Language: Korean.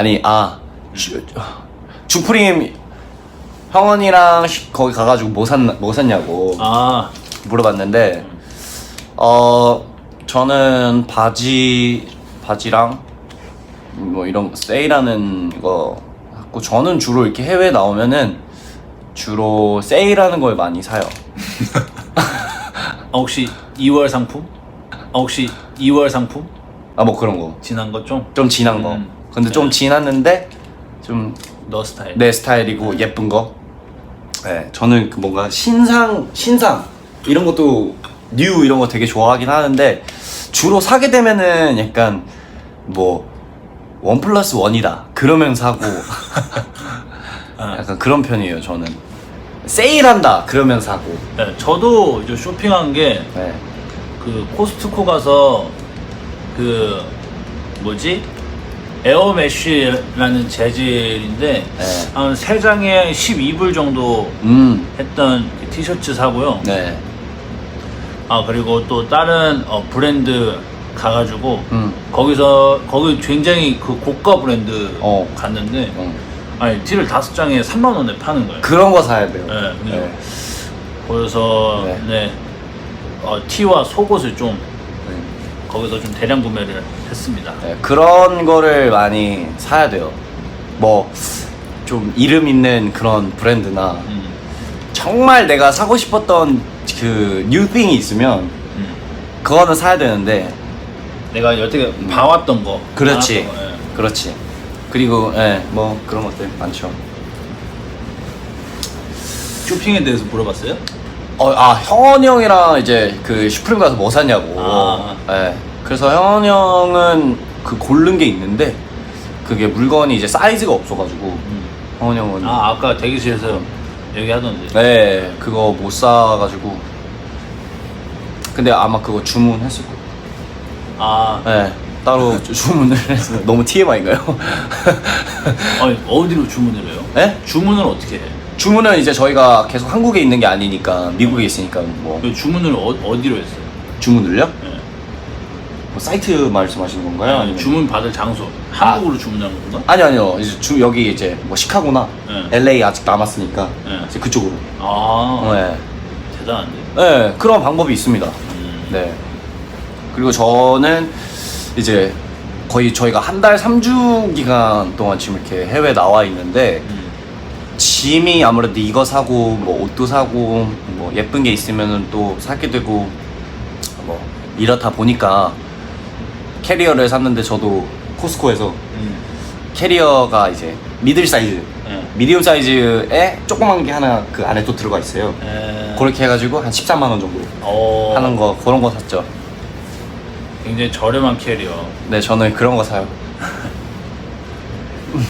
아니 아 주, 주프림 형원이랑 시- 거기 가가지고 뭐, 샀, 뭐 샀냐고 아, 물어봤는데 어 저는 바지 바지랑 뭐 이런 거 세일하는 거 갖고 저는 주로 이렇게 해외 나오면은 주로 세일하는 걸 많이 사요. 아, 혹시 2월 상품? 아, 혹시 2월 상품? 아 뭐 그런 거. 지난 거 좀? 좀 진한 거. 음. 근데 좀 진했는데 좀 너 스타일. 내 스타일이고 예쁜 거. 네, 저는 그 뭔가 신상 신상 이런 것도 뉴 이런 거 되게 좋아하긴 하는데 주로 사게 되면은 약간 뭐 원 플러스 원이다 그러면 사고 아. 약간 그런 편이에요 저는 세일한다 그러면 사고 네, 저도 이제 쇼핑한 게 네. 그 코스트코 가서 그 뭐지 에어메쉬라는 재질인데 네. 한세 장에 12불 정도 음, 했던 그 티셔츠 사고요. 네, 아 그리고 또 다른 어, 브랜드 가가지고 음, 거기서 거기 굉장히 그 고가 브랜드 어. 갔는데 어. 아니 티를 다섯 장에 3만 원에 파는 거예요. 그런 거 사야 돼요. 네, 네. 네. 그래서 네. 네, 어, 티와 속옷을 좀 네. 거기서 좀 대량 구매를 했습니다. 네, 그런 거를 많이 사야 돼요. 뭐 좀 이름 있는 그런 브랜드나 음, 정말 내가 사고 싶었던 그 뉴띵이 있으면 음. 그거는 사야 되는데 내가 여태껏 봐왔던 거. 그렇지 거, 예. 그렇지 그리고 예, 뭐 그런 것들 많죠 쇼핑에 대해서 물어봤어요? 어, 아 형원이 형이랑 이제 그 슈프림 가서 뭐 샀냐고 아. 예, 그래서 형원이 형은 그 고른 게 있는데 그게 물건이 이제 사이즈가 없어가지고 음. 형원이 형은 아 아까 대기실에서 얘기하던데. 네 그거 못 사가지고 근데 아마 그거 주문했을 거예요 아 네 따로 주- 주문을 해서 너무 TMI인가요? 아니, 어디로 주문을 해요? 네? 주문을 어떻게 해? 주문은 이제 저희가 계속 한국에 있는 게 아니니까 미국에 있으니까 뭐 그 주문을 어, 어디로 했어요? 주문을요? 예. 뭐 사이트 말씀하시는 건가요? 아니, 아니면 주문 받을 장소 한국으로 주문하는 건가? 아니 아니요 이제 주 여기 이제 뭐 시카고나 네. LA 아직 남았으니까 네. 이제 그쪽으로 아 네. 대단한데. 네 그런 방법이 있습니다 음. 네 그리고 저는 이제 거의 저희가 한 달 3주 기간 동안 지금 이렇게 해외 나와 있는데 음. 짐이 아무래도 이거 사고 뭐 옷도 사고 뭐 예쁜 게 있으면은 또 사게 되고 뭐 이렇다 보니까 캐리어를 샀는데 저도 코스코에서 음. 캐리어가 이제 미들 사이즈 예. 미디움 사이즈에 조그만 게 하나 그 안에 또 들어가 있어요 에... 그렇게 해가지고 한 13만 원 정도 어... 하는 거 그런 거 샀죠 굉장히 저렴한 캐리어. 네 저는 그런 거 사요